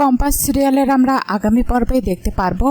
Compass সিরিয়ালের আমরা আগামী পর্বে দেখতে পারব।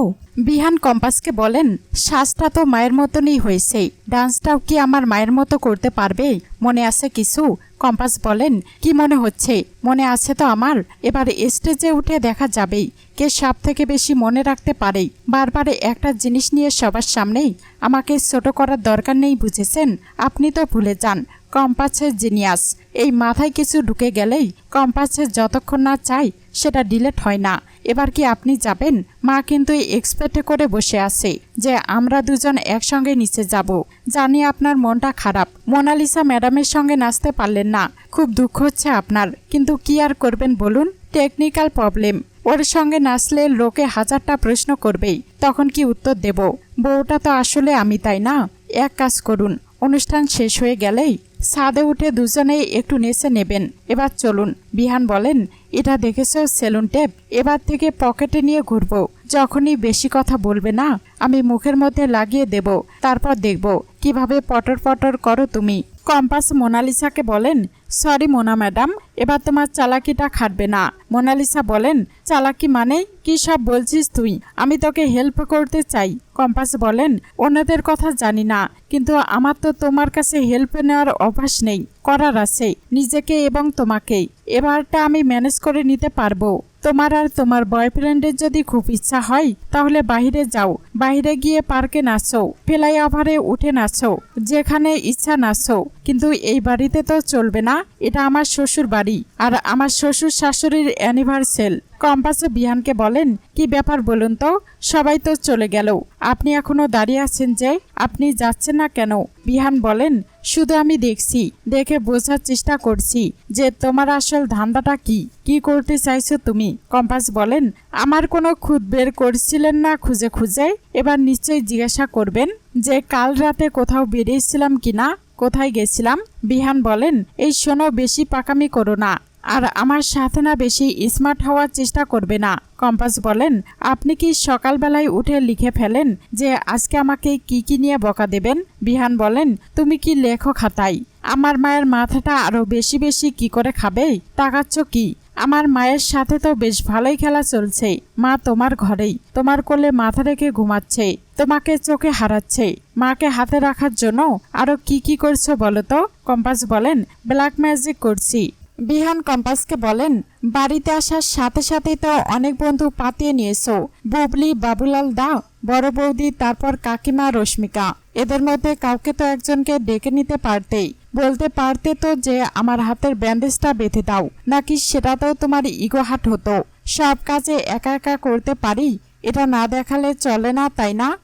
বিহান কম্পাসকে বলেন শ্বাসটা তো মায়ের মতনই হয়েছে। ডান্সটাও কি আমার মায়ের মতো করতে পারবে? মনে আছে কিছু? কম্পাস বলেন, কি মনে হচ্ছে? মনে আছে তো আমার? এবার স্টেজে উঠে দেখা যাবেই। কে সব থেকে বেশি মনে রাখতে পারে? বারবার একটা জিনিস নিয়ে সবার সামনেই? আমাকে ছোট করার দরকার নেই, বুঝেছেন? আপনি তো ভুলে যান, কম্পাসের জিনিয়াস। এই মাথায় কিছু ঢুকে গেলেই কম্পাসের যতক্ষণ না চাই, সেটা ডিলেট হয় না। এবার কি আপনি যাবেন? মা কিন্তু এক্সপেক্টে করে বসে আছে যে আমরা দুজন একসঙ্গে নিচে যাব। জানি আপনার মনটা খারাপ। মোনালিসা ম্যাডামের সঙ্গে নাচতে পারলেন না। খুব দুঃখ হচ্ছে আপনার। কিন্তু কি আর করবেন বলুন? Technical problem. ওর সঙ্গে নাচলে লোকে হাজারটা প্রশ্ন করবেই। তখন কি উত্তর দেব? বউটা তো আসলে আমি, তাই না? এক কাজ করুন। অনুষ্ঠান শেষ হয়ে গেলেই ছাদে উঠে দুজনেই একটু নেচে নেবেন। এবার চলুন, বিহান বলেন, এটা দেখেছ সেলুন টেপ? এবার থেকে পকেটে নিয়ে ঘুরবো। যখনই বেশি কথা বলবে না, আমি মুখের মধ্যে লাগিয়ে দেব। তারপর দেখব কীভাবে পটর পটর করো তুমি। কম্পাস মোনালিসাকে বলেন, সরি মোনা ম্যাডাম, এবার তোমার চালাকিটা খাটবে না। মোনালিসা বলেন, চালাকি মানে কি সব বলছিস তুই? আমি তোকে হেল্প করতে চাই। কম্পাস বলেন, অন্যদের কথা জানি না। কিন্তু আমার তো তোমার কাছে হেল্প নেওয়ার অভ্যাস নেই। করার আছে, নিজেকে এবং তোমাকেই। এবারটা আমি ম্যানেজ করে নিতে পারব। তোমার আর তোমার বয়ফ্রেন্ডের যদি খুব ইচ্ছা হয়, তাহলে বাইরে যাও। বাইরে গিয়ে পার্কে নাচো, ফ্লাই ওভারে উঠে নাচো, যেখানে ইচ্ছা নাচো। কিন্তু এই বাড়িতে তো চলবে না, এটা আমার শ্বশুর বাড়ি। আর আমার শ্বশুর শাশুড়ির অ্যানিভার্সেল কম্পাসে বিহানকে বলেন, কি ব্যাপার বলুন তো? সবাই তো চলে গেল। আপনি এখনও দাঁড়িয়ে আছেন যে, আপনি যাচ্ছেন না কেন? বিহান বলেন, শুধু আমি দেখছি, দেখে বোঝার চেষ্টা করছি যে তোমার আসল ধান্দাটা কি কি করতে চাইছো তুমি। কম্পাস বলেন, আমার কোনো খুদ বের করছিলেন না খুঁজে খুঁজে। এবার নিশ্চয়ই জিজ্ঞাসা করবেন যে কাল রাতে কোথাও বেরিয়েছিলাম কিনা, কোথায় গেছিলাম? বিহান বলেন, এই শোনো, বেশি পাকামি করো না। আর আমার সাথে না বেশি স্মার্ট হওয়ার চেষ্টা করবে না। কম্পাস বলেন, আপনি কি সকালবেলায় উঠে লিখে ফেলেন যে আজকে আমাকে কি কি নিয়ে বকা দেবেন? বিহান বলেন, তুমি কি লেখো খাতাই আমার মায়ের মাথাটা আরও বেশি বেশি কি করে খাবে? তাকাচ্ছ কি? আমার মায়ের সাথে তো বেশ ভালোই খেলা চলছে। মা তোমার ঘরেই। তোমার কোলে মাথা রেখে ঘুমাচ্ছে। তোমাকে চোখে হারাচ্ছে। মাকে হাতে রাখার জন্য আরও কি কি করছ বলো তো? কম্পাস বলেন ব্ল্যাক ম্যাজিক করছি। বিহান কম্পাসকে বলেন, বাড়িতে আসার সাথে সাথেই তো অনেক বন্ধু পাতিয়ে নিয়েছো। বুবলি, বাবুলাল দা, বড় বৌদি, তারপর কাকিমা, রশ্মিকা। এদের মধ্যে কাউকে তো একজনকে ডেকে নিতে পারতেই। বলতে পারতে তো যে আমার হাতের ব্যান্ডেজটা বেঁধে দাও, নাকি সেটাতেও তোমার ইগো হাট হতো। সব কাজে একা একা করতে পারি? এটা না দেখালে চলে না, তাই না?